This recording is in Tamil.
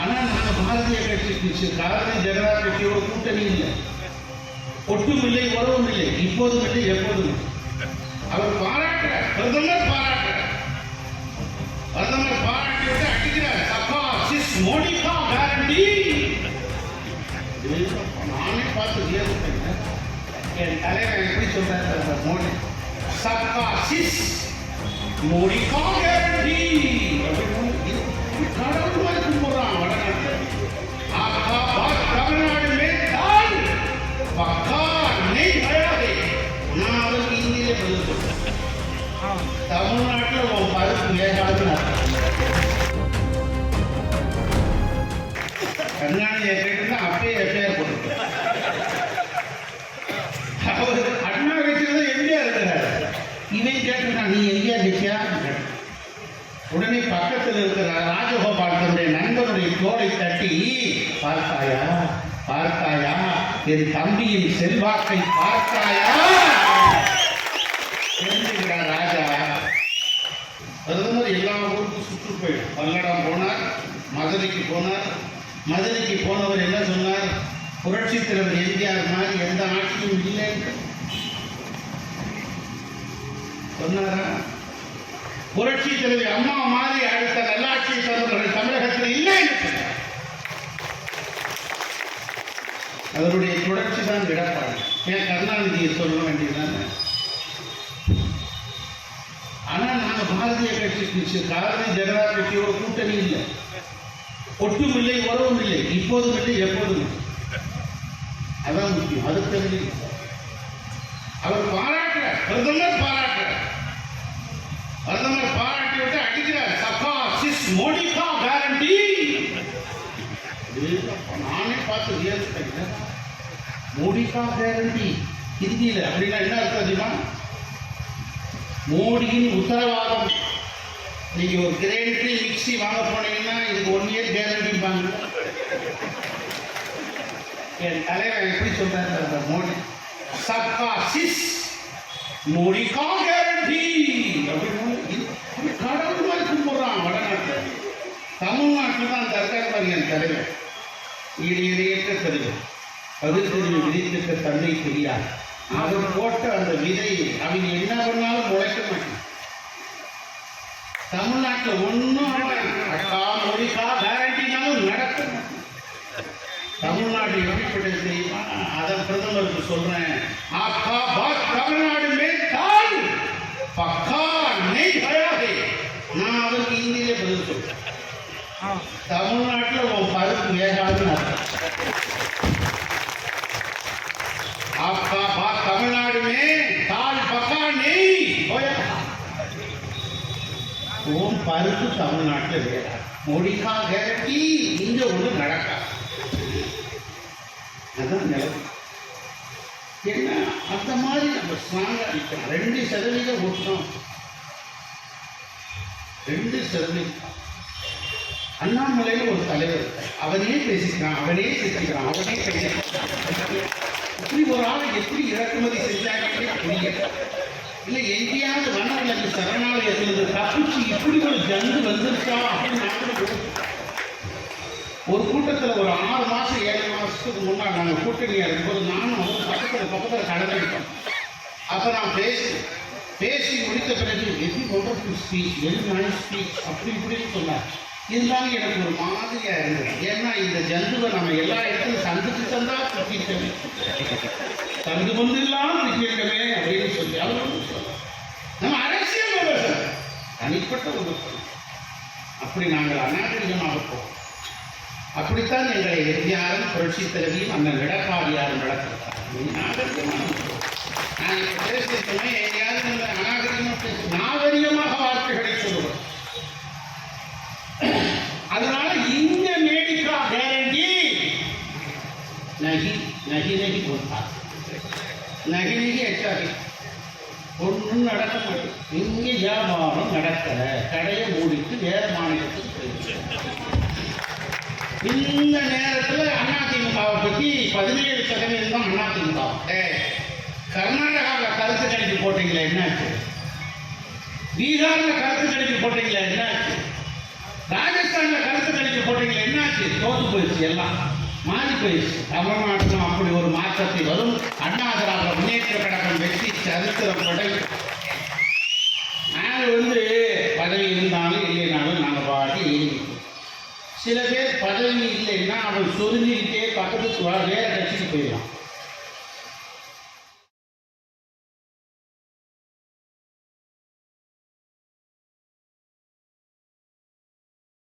ஆனால் நாங்க பாரதிய கட்சி பாரதிய ஜனதா கட்சியோட கூட்டணி இல்லை. ஒட்டும் இல்லை உறவும் இல்லை. இப்போதும் இல்லை எப்போதும் அவர் பாராட்டுற பிரதமர் பாராட்டுற பிரதமர் பாராட்டிவிட்டு அடிக்கிறார். சப்பா சிஸ் மோடிகா கேரண்டி நானே பார்த்து வியப்பட்டேன் என் தலைவர் எப்படி சொல்றாரு அந்த மோடி? சப்பா சிஸ் மோடிகா கேரண்டி அப்படின்னு கடவுள் மாதிரி கும்பிடுறான் உன் கருணாநிதியை கேட்டுனா அப்படியே எஃப்ஐஆர் போட்டுருக்கேன் அவர் அண்ணா கட்சியில் தான் எம்ஜிஆர் இருக்கிறார் இவன் கேட்டுருக்கான் நீ எம்ஜிஆர் கட்சியா உடனே பக்கத்தில் இருக்கிற ராஜகோபால் தன்னுடைய நண்பனுடைய தோலை தட்டி பார்த்தாயா? பார்த்தாயா? என் தம்பியின் செல்வாக்கை பார்த்தாயா? எல்லா ஊருக்கும் சுற்று போயிடும். பல்லடம் போனார் மதுரைக்கு போனார். மதுரைக்கு போனவர் என்ன சொன்னார்? புரட்சி தலைவர் எம்ஜிஆர் மாதிரி எந்த ஆட்சியும் இல்லை. சொன்னாரா? புரட்சி தலைவி அம்மா மாதிரி அடுத்த நல்லாட்சி தலைவர்கள் தமிழகத்தில் இல்லை அவருடைய அதனுடைய தொடர்ச்சி தான் எடப்பாடி. ஏன் கருணாநிதியை சொல்ல வேண்டியதுதான்? பாரதிய கட்சி பாரதிய ஜனதா கட்சியோட கூட்டணி இல்லை. ஒட்டும் இல்லை உறவும் இல்லை இப்போதும் இல்லை எப்போதும் இல்லை. அதான் முக்கியம். அது தெரிஞ்சு அவர் பாராட்டுறார். பிரதமர் பாராட்டுறார். பிரதமர் பாராட்டி விட்டு அடிக்கிறார். சபா சிஸ் மோடிகா கேரண்டி நானே பார்த்து வியப்பட்டேன் மோடிகா கேரண்டி ஹிந்தியில் அப்படின்னா என்ன அர்த்தம் தெரியுமா? மோடியின் உத்தரவாதம். நீங்க ஒரு கிரைண்டரி மிக்சி வாங்க போனீங்கன்னா இதுக்கு ஒன் இயர் கேரண்டிப்பாங்க என் தலைவர் எப்படி சொல்றாரு அந்த மோடி. சப்கா சிஸ் மோடி கா கேரண்டி அப்படின்னு கடவுள் மாதிரி கும்பிட்றான் வடநாட்டில். தமிழ்நாட்டில் தான் தர்கார் பாருங்க என் தலைவர். ஈடு இடையற்ற தெரியும் பகுத்தறிவு விதித்திருக்க தந்தை தெரியாது. அவன் போட்ட அந்த விதை அவங்க என்ன பண்ணாலும் முளைக்க மாட்டான் தமிழ்நாட்டில் ஒன்றும் அக்கா மொழிக்கா கேரண்டினாலும் நடக்க தமிழ்நாடு எப்படிப்பட்ட செய்வான் பிரதமருக்கு சொல்றேன். ஆக்கா பா தமிழ்நாடு மேல் தான் பக்கா நெய் தயாரி நான் அவருக்கு இந்தியிலே பதில் சொல்றேன். தமிழ்நாட்டில் உன் பருப்பு வேகாதுன்னு அக்கா பருப்பு தமிழ்நாட்டில் வேறா மொழிக்கா கேரண்டி இங்கே ஒன்று நடக்காது அதான் நிலைமை என்ன அந்த மாதிரி நம்ம ஸ்ட்ராங்காக நிற்கணும் ரெண்டு சதவீதம் ஓட்டணும் ரெண்டு சதவீதம் அண்ணாமலையில் ஒரு தலைவர் இருக்கார். அவனே பேசிக்கிறான் அவனே பேசிக்கிறான் அவனே பேசிக்கிறான் இப்படி ஒரு ஆளை எப்படி இறக்குமதி செஞ்சாங்கன்னே புரியல இல்லை எங்கேயாவது வனவிலங்கு சரணாலயத்திலிருந்து தப்பிச்சு இப்படி ஒரு ஜந்து வந்துருச்சா அப்படின்னு ஒரு கூட்டத்தில் ஒரு ஆறு மாதம் ஏழு மாதத்துக்கு முன்னாடி நாங்கள் கூட்டணியாக இருக்கும்போது நானும் வந்து பக்கத்தில் பக்கத்தில் கலந்துக்கிட்டோம் அப்போ நான் பேசி பேசி முடித்த பிறகு எது wonderful speech very nice speech அப்படி இப்படின்னு சொன்னார். இருந்தாலும் எனக்கு ஒரு மாதிரியாக இருந்தது. ஏன்னா இந்த ஜந்துவை நம்ம எல்லா இடத்துலையும் சந்திச்சு தந்தால் திட்டிருக்கமே தந்து கொண்டு இல்லாமல் தனிப்பட்ட ஒரு அப்படி நாங்கள் அநாகரிகமாக போவோம். அப்படித்தான் எங்களை எம்ஜிஆரும் புரட்சி தலைவியும் அந்த எடப்பாடியாரும் நடத்துகிறார் நாகரிகமாக நான் இப்போ பேசியிருக்கேன் எங்கேயாவது இந்த அநாகரிகமாக பேச நாகரிகமாக வார்த்தைகளை சொல்லுவோம். அதனால இந்த மேடிக்கா கேரண்டி. நகி நகி நகி கொடுத்தார் நகி நகி எச்சாரி ஒன்றும் நடக்க மாட்டேன் இங்கே வியாபாரம் நடக்கல கடையை மூடிட்டு வேற மாநிலத்துக்கு போயிடுச்சு. இந்த நேரத்தில் அதிமுகவை பற்றி பதினேழு சதவீதம் தான் அதிமுக கர்நாடகாவில் கருத்து கணிப்பு போட்டீங்களே என்னாச்சு? பீகாரில் கருத்து கணிப்பு போட்டீங்களே என்னாச்சு? ராஜஸ்தானில் கருத்து கணிப்பு போட்டீங்களே என்னாச்சு? தோத்து போயிடுச்சு எல்லாம். மாறி போயிடுச்சு. தமிழ்நாட்டிலும் அப்படி ஒரு மாற்றத்தை வரும். அண்ணா திராவிட முன்னேற்ற கழகம் வெற்றி சரித்திரம் படைக்கும். சில பேர் பதவி இல்லைன்னா அவன் சொருந்திக்கிட்டே பக்கத்துக்கு வேற கட்சிக்கு போயிடலாம்